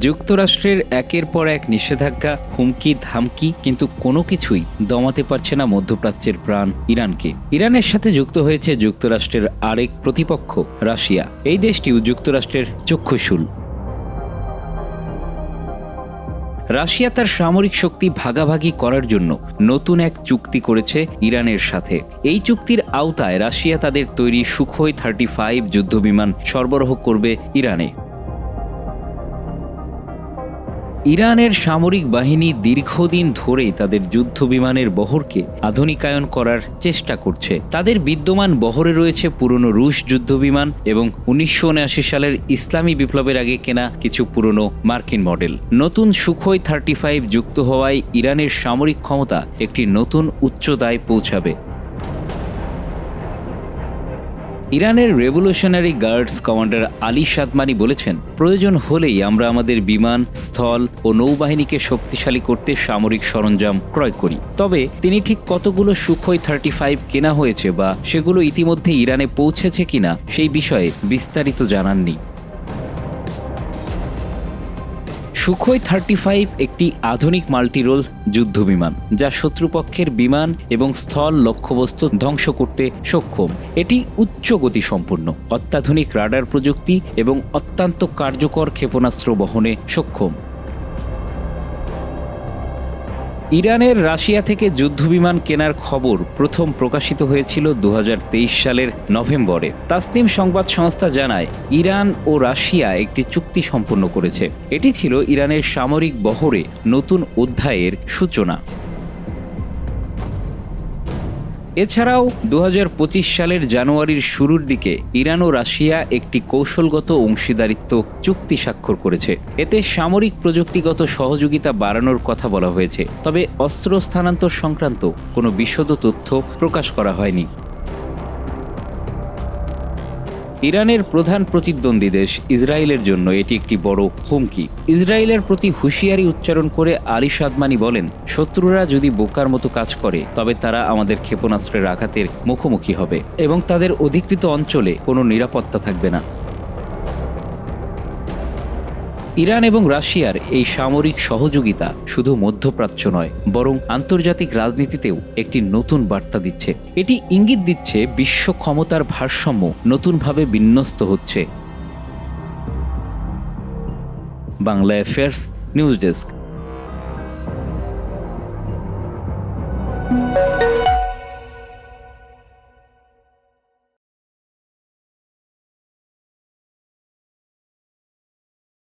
যুক্তরাষ্ট্রের একের পর এক নিষেধাজ্ঞা, হুমকি, ধামকি, কিন্তু কোনো কিছুই দমাতে পারছে না মধ্যপ্রাচ্যের প্রাণ ইরানকে। ইরানের সাথে যুক্ত হয়েছে যুক্তরাষ্ট্রের আরেক প্রতিপক্ষ, রাশিয়া। এই দেশটিও যুক্তরাষ্ট্রের চক্ষুশূল। রাশিয়া তার সামরিক শক্তি ভাগাভাগি করার জন্য নতুন এক চুক্তি করেছে ইরানের সাথে। এই চুক্তির আওতায় রাশিয়া তাদের তৈরি সুখোই থার্টি ফাইভ যুদ্ধবিমান সরবরাহ করবে ইরানে। ইরানের সামরিক বাহিনী দীর্ঘদিন ধরেই তাদের যুদ্ধ বিমানের বহরকে আধুনিকায়ন করার চেষ্টা করছে। তাদের বিদ্যমান বহরে রয়েছে পুরনো রুশ যুদ্ধ বিমান এবং উনিশশো উনআশি সালের ইসলামী বিপ্লবের আগে কেনা কিছু পুরনো মার্কিন মডেল। নতুন সুখোই থার্টি ফাইভ যুক্ত হওয়ায় ইরানের সামরিক ক্ষমতা একটি নতুন উচ্চতায় পৌঁছাবে। ইরানের revolutionary guards commander Ali Sadmani বলেছেন, প্রয়োজন হলেই আমরা আমাদের বিমান, স্থল ও নৌবাহিনীকে শক্তিশালী করতে সামরিক সরঞ্জাম ক্রয় করি। তবে তিনি ঠিক কতগুলো সুখই থার্টি ফাইভ কেনা হয়েছে বা সেগুলো ইতিমধ্যে ইরানে পৌঁছেছে কিনা সেই বিষয়ে বিস্তারিত জানাননি। সুখোই থার্টি ফাইভ একটি আধুনিক মাল্টিরোল যুদ্ধ বিমান যা শত্রুপক্ষের বিমান এবং স্থল লক্ষ্যবস্তু ধ্বংস করতে সক্ষম। এটি উচ্চ গতি সম্পন্ন, অত্যাধুনিক রাডার প্রযুক্তি এবং অত্যন্ত কার্যকর ক্ষেপণাস্ত্র বহনে সক্ষম। ইরানের রাশিয়া থেকে যুদ্ধবিমান কেনার খবর প্রথম প্রকাশিত হয়েছিল দু হাজার তেইশ সালের নভেম্বরে। তাসনিম সংবাদ সংস্থা জানায়, ইরান ও রাশিয়া একটি চুক্তি সম্পন্ন করেছে। এটি ছিল ইরানের সামরিক বহরে নতুন অধ্যায়ের সূচনা। এছাড়াও দু হাজার পঁচিশ সালের জানুয়ারির শুরুর দিকে ইরান ও রাশিয়া একটি কৌশলগত অংশীদারিত্ব চুক্তি স্বাক্ষর করেছে। এতে সামরিক প্রযুক্তিগত সহযোগিতা বাড়ানোর কথা বলা হয়েছে। তবে অস্ত্র স্থানান্তর সংক্রান্ত কোনো বিশদ তথ্য প্রকাশ করা হয়নি। ইরানের প্রধান প্রতিদ্বন্দ্বী দেশ ইসরায়েলের জন্য এটি একটি বড় হুমকি। ইসরায়েলের প্রতি হুঁশিয়ারি উচ্চারণ করে আলী সাদমানি বলেন, শত্রুরা যদি বোকার মতো কাজ করে, তবে তারা আমাদের ক্ষেপণাস্ত্রের আঘাতের মুখোমুখি হবে এবং তাদের অধিকৃত অঞ্চলে কোনো নিরাপত্তা থাকবে না। ইরান এবং রাশিয়ার এই সামরিক সহযোগিতা শুধু মধ্যপ্রাচ্য নয়, বরং আন্তর্জাতিক রাজনীতিতেও একটি নতুন বার্তা দিচ্ছে। এটি ইঙ্গিত দিচ্ছে বিশ্ব ক্ষমতার ভারসাম্য নতুনভাবে বিন্যস্ত হচ্ছে। Bangla affairs news desk